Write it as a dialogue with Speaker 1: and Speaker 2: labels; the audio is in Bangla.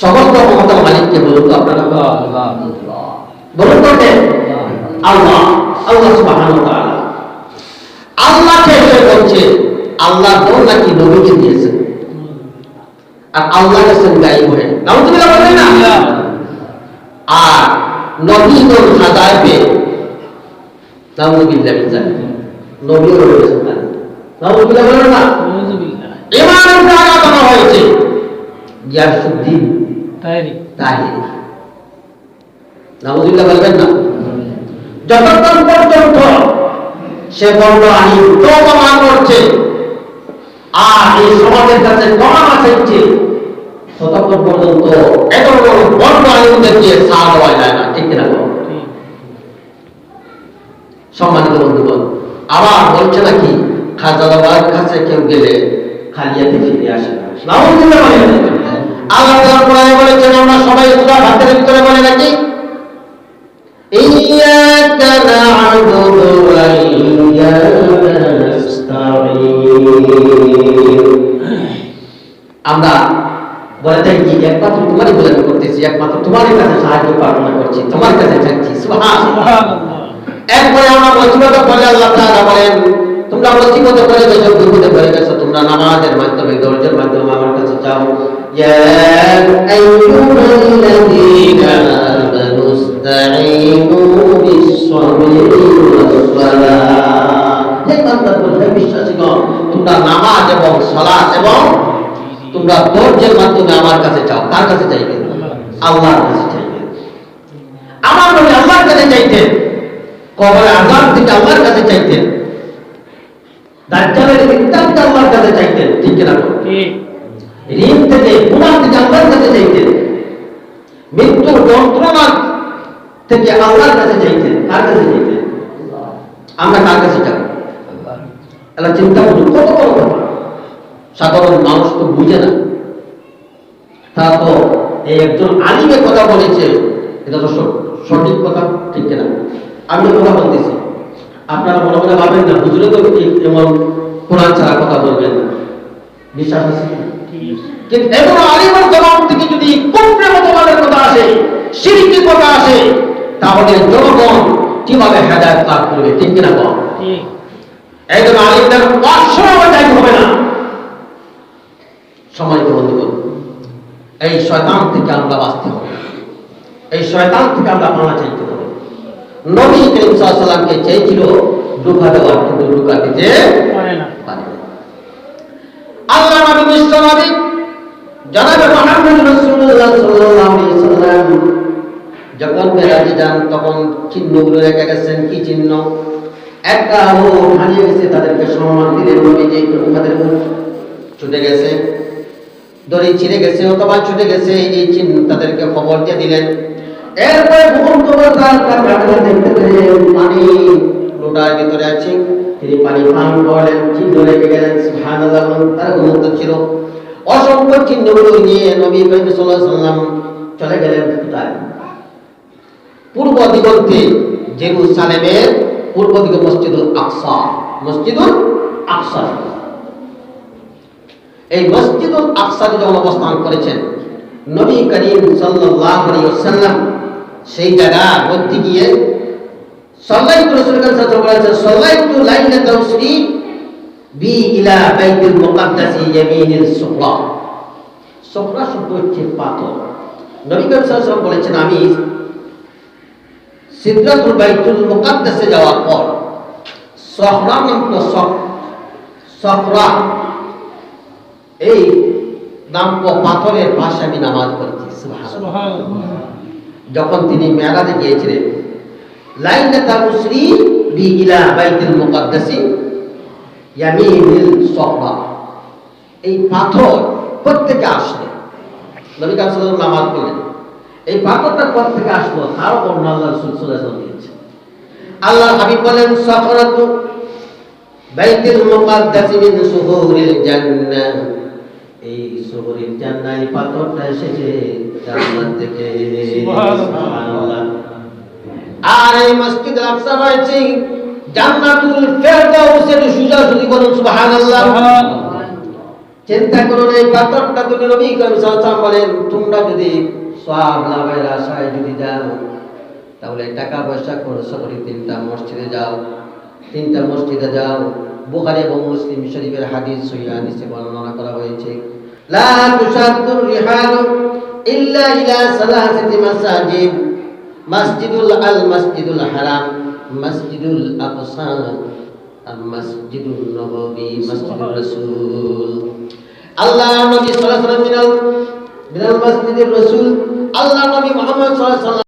Speaker 1: সমস্ত ক্ষমতার মালিককে বলুন আল্লাহ আল্লাহকে বলছে, আল্লাহ দোল নাকি নবীকে দিয়েছেন আর আল্লাহ গেছেন গাই হয়ে। নাউজুবিল্লাহ বলেন না? আর নবী দোল হাদায় পেয়ে, নাউজুবিল্লাহ জালিক নবীও রয়েছেন নাউজুবিল্লাহ বলেন না? ইমানের হয়েছে। গিয়াসুদ্দিন তাহির। নাউজুবিল্লাহ বলবেন না? যতক্ষণ পর্যন্ত সে প্রমাণ করছে আর এই সমাজের কাছে ক্ষমা চাইছে ততক্ষণ পর্যন্ত এত বড় বন্ধ আইনদেরকে ছাড় দেওয়া যায় না ঠিক কিনা সম্মানিত বন্ধুগণ আবার বলছে নাকি খাজা বাবার কাছে কেউ গেলে খালিয়াতে ফিরে আসে মানে আমরা বলে থাকি একমাত্র তোমারই গোলামি করতেছি একমাত্র তোমারই কাছে সাহায্য প্রার্থনা করছি তোমার কাছে থাকছি সুবহানাল্লাহ। একবারে আমরা প্রতিবাদ করলে আল্লাহ বলেন তোমরা প্রতিবাদ করে যখন বিপদে পড়ে তোমরা নামাজের মাধ্যমে দরজার মাধ্যমে আমার কাছে বিশ্বাসীগণ, তোমরা নামাজ এবং সালাত এবং তোমরা ধৈর্যের মাধ্যমে আমার কাছে চাও। কার কাছে চাইবে? আল্লাহর কাছে চাইবে। আমার নবী আল্লাহর কাছে চাইতেন। কবরে থেকে আল্লাহর কাছে চাইতেন। দাজ্জালের ইত্যাদি আল্লাহর কাছে চাইতেন ঠিক কিনা? ঋণ থেকে আল্লাহর কাছে চাইতেন মৃত্যুর যন্ত্রণা থেকে আল্লাহর কাছে চাইতেন কার কাছে চাইতেন? আমরা কার কাছে যাব চিন্তা করুন কত বড় ব্যাপার। সাধারণ মানুষ তো বুঝে না। তা তো এই একজন আলিমের কথা বলেছে। এটা তো সঠ- সঠিক কথা ঠিক কিনা? আমি কথা বলতেছি। আপনারা মনে মনে ভাবেন না বুঝলে তো এমন কোরআন ছাড়া কথা বলবেন না? বিশ্বাস আছে কিন্তু এমন আলিমের জবাব থেকে যদি মতবাদের কথা আসে শিরকির কথা আসে তাহলে জনগণ কীভাবে হেদায়ত লাভ করবে ঠিক কিনা বল একজন আলিমদের অসময় যাইতে হবে না। সম্মানিত বন্ধুগণ এই শয়তান থেকে আমরা বাঁচতে হবে। এই শয়তান থেকে আমরা পানা চাইতে নবী করিম সাল্লামকে চেয়েছিল ঢুকা দেওয়ার কিন্তু ঢুকা দিতে পারে না। আল্লাহ নবী বিশ্ব নবী জনাবে মুহাম্মদ রাসূলুল্লাহ সাল্লাল্লাহু আলাইহি সাল্লাম যখন মেরাজে যান তখন চিহ্নগুলো রেখে গেছেন। কি চিহ্ন? একটা উট হারিয়ে গেছে তাদেরকে সম্মান দিলেন নবী যে তাদের ছুটে গেছে দড়ি ছিঁড়ে গেছে অথবা ছুটে গেছে এই চিহ্ন তাদেরকে খবর দিয়ে দিলেন। এরপরে আছে। নবী গেলেন কোথায়? পূর্ব দিগন্তে জেরুসালেমের পূর্ব দিকে মসজিদুল আকসা। মসজিদুল আকসা। এই মসজিদুল আকসাতে যখন অবস্থান করেছেন নবী করিম সাল্লাল্লাহু আলাইহি ওয়াসাল্লাম। সেই জায়গার মধ্যে গিয়ে সাল্লাইতু রাসূল কাছে বলেছেন সাল্লাইতু লাইলাতা উসরি বি ইলা বাইতুল মুকাদ্দাস ইয়ামিনিল সুফরা সুফরা শব্দ হচ্ছে পাথর। নবী করিম বলেছেন, আমি সিদরাতুল বাইতুল মুকাদ্দাসে যাওয়ার পর সহরা নামক সফরা, এই নামক পাথরের পাশে আমি নামাজ পড়ছি সুবহানাল্লাহ। যখন তিনি মেরাজে গিয়েছিলেন লাইলাতা মুসরি বি ইলা বাইতুল মুকাদ্দাসি ইয়ামিনিল সফরা এই পাথর প্রত্যেকে আসলে নবী সাল্লাল্লাহু নামাজ এই পাথরটা থেকে আসলো? তারও বর্ণনা আল্লাহ আল্লাহ হাবিব বলেন, সফরাতু বাইতুল মুকাদ্দাস মিন সুহুরিল জান্নাহ। এই জান্নাহ পাথরটা এসেছে জান্নাত থেকে।
Speaker 2: সুবহানাল্লাহ।
Speaker 1: আর এই মসজিদ আকসা রয়েছে জান্নাতুল ফেরদাউসের বলুন সুবহানাল্লাহ। চিন্তা করুন এই পাথরটা তুমি নবী করিম সাল্লাল্লাহু বলেন তোমরা যদি সওয়াব লাভের আশায় যদি যাও তাহলে টাকা পয়সা খরচ করে তিনটা মসজিদে যাও। তিনটা মসজিদে যাও। বুখারী এবং মুসলিম শরীফের হাদিস সহিহ হাদিসে বর্ণনা করা হয়েছে। লা তুশাদ্দুর রিহালু ইল্লা ইলা সালাসাতি মাসাজিদ। মাসজিদুল আল মাসজিদুল হারাম মসজিদুল আকসা আর মসজিদুল নববী মসজিদুর রাসূল। আল্লাহ নবী সাল্লাল্লাহু আলাইহি ওয়াসাল্লাম মিনাল মিনাল মসজিদুর রাসূল। আল্লাহ নবী মুহাম্মদ সাল্লাল্লাহু আলাইহি